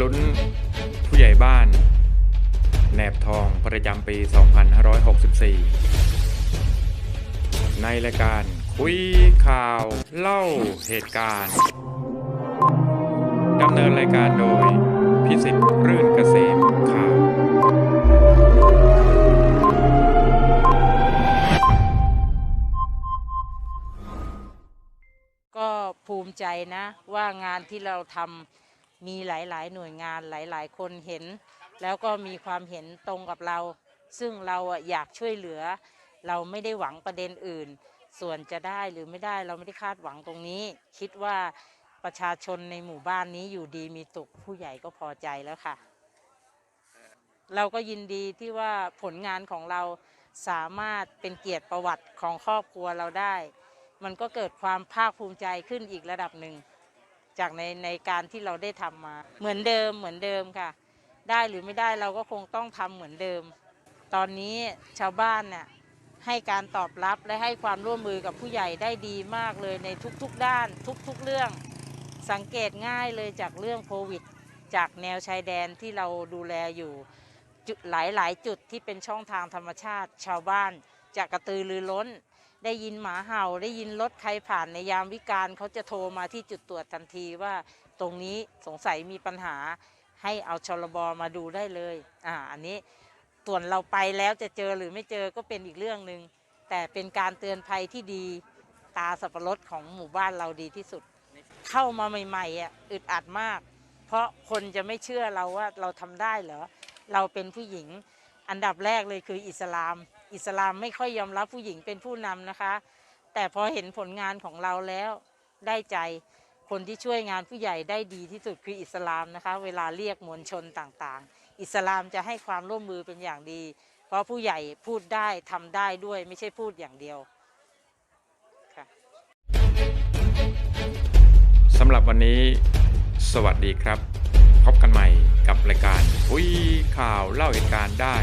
ลุ้นผู้ใหญ่บ้านแหนบทองประจำปี 2564 ในรายการคุยข่าวเล่าเหตุการณ์ดำเนินรายการโดยพิสิทธิ์รื่นเกษมข่าวก็ภูมิใจนะว่างานที่เราทำ มีหลายๆ หน่วยงานหลาย ๆ คนเห็น แล้วก็มีความเห็นตรงกับเรา ซึ่งเราอยากช่วยเหลือ เราไม่ได้หวังประเด็นอื่น ส่วนจะได้หรือไม่ได้เราไม่ได้คาดหวังตรงนี้ คิดว่าประชาชนในหมู่บ้านนี้อยู่ดีมีสุขผู้ใหญ่ก็พอใจแล้วค่ะ เราก็ยินดีที่ว่าผลงานของเราสามารถเป็นเกียรติประวัติของครอบครัวเราได้ มันก็เกิดความภาคภูมิใจขึ้นอีกระดับหนึ่ง จากในในการที่เราได้ทำมา เหมือนเดิมเหมือนเดิมค่ะ ได้หรือไม่ได้เราก็คงต้องทำเหมือนเดิม ตอนนี้ชาวบ้านเนี่ยให้การตอบรับและให้ความร่วมมือกับผู้ใหญ่ได้ดีมากเลยในทุกๆด้าน ทุกๆเรื่อง สังเกตง่ายเลยจากเรื่องโควิด จากแนวชายแดนที่เราดูแลอยู่จุดหลายๆ จุดที่เป็นช่องทางธรรมชาติ ชาวบ้านจะกระตือรือร้น ได้ยินหมาเห่าได้ยินรถใครผ่านในยามวิการเขาจะโทรมาที่จุดตรวจทันทีว่าตรงนี้สงสัยมีปัญหาให้เอาชลบมาดูได้เลยอ่าอันนี้ส่วนเราไปแล้วจะเจอหรือไม่เจอก็เป็นอีกเรื่องหนึ่งแต่เป็นการเตือนภัยที่ดีตาสับปะรดของหมู่บ้านเราดีที่สุด เข้ามาใหม่ๆอะอึดอัดมาก เพราะคนจะไม่เชื่อเราว่าเราทำได้เหรอเราเป็นผู้หญิง อันดับแรกเลยคืออิสลาม อิสลามไม่ค่อยยอมรับผู้หญิงเป็นผู้นำนะคะ แต่พอเห็นผลงานของเราแล้วได้ใจคนที่ช่วยงานผู้ใหญ่ได้ดีที่สุดคืออิสลามนะคะ เวลาเรียกมวลชนต่างๆ อิสลามจะให้ความร่วมมือเป็นอย่างดี เพราะผู้ใหญ่พูดได้ทำได้ด้วยไม่ใช่พูดอย่างเดียวค่ะสำหรับวันนี้ สวัสดีครับ พบกันใหม่กับรายการคุยข่าวเล่าเหตุการณ์ได้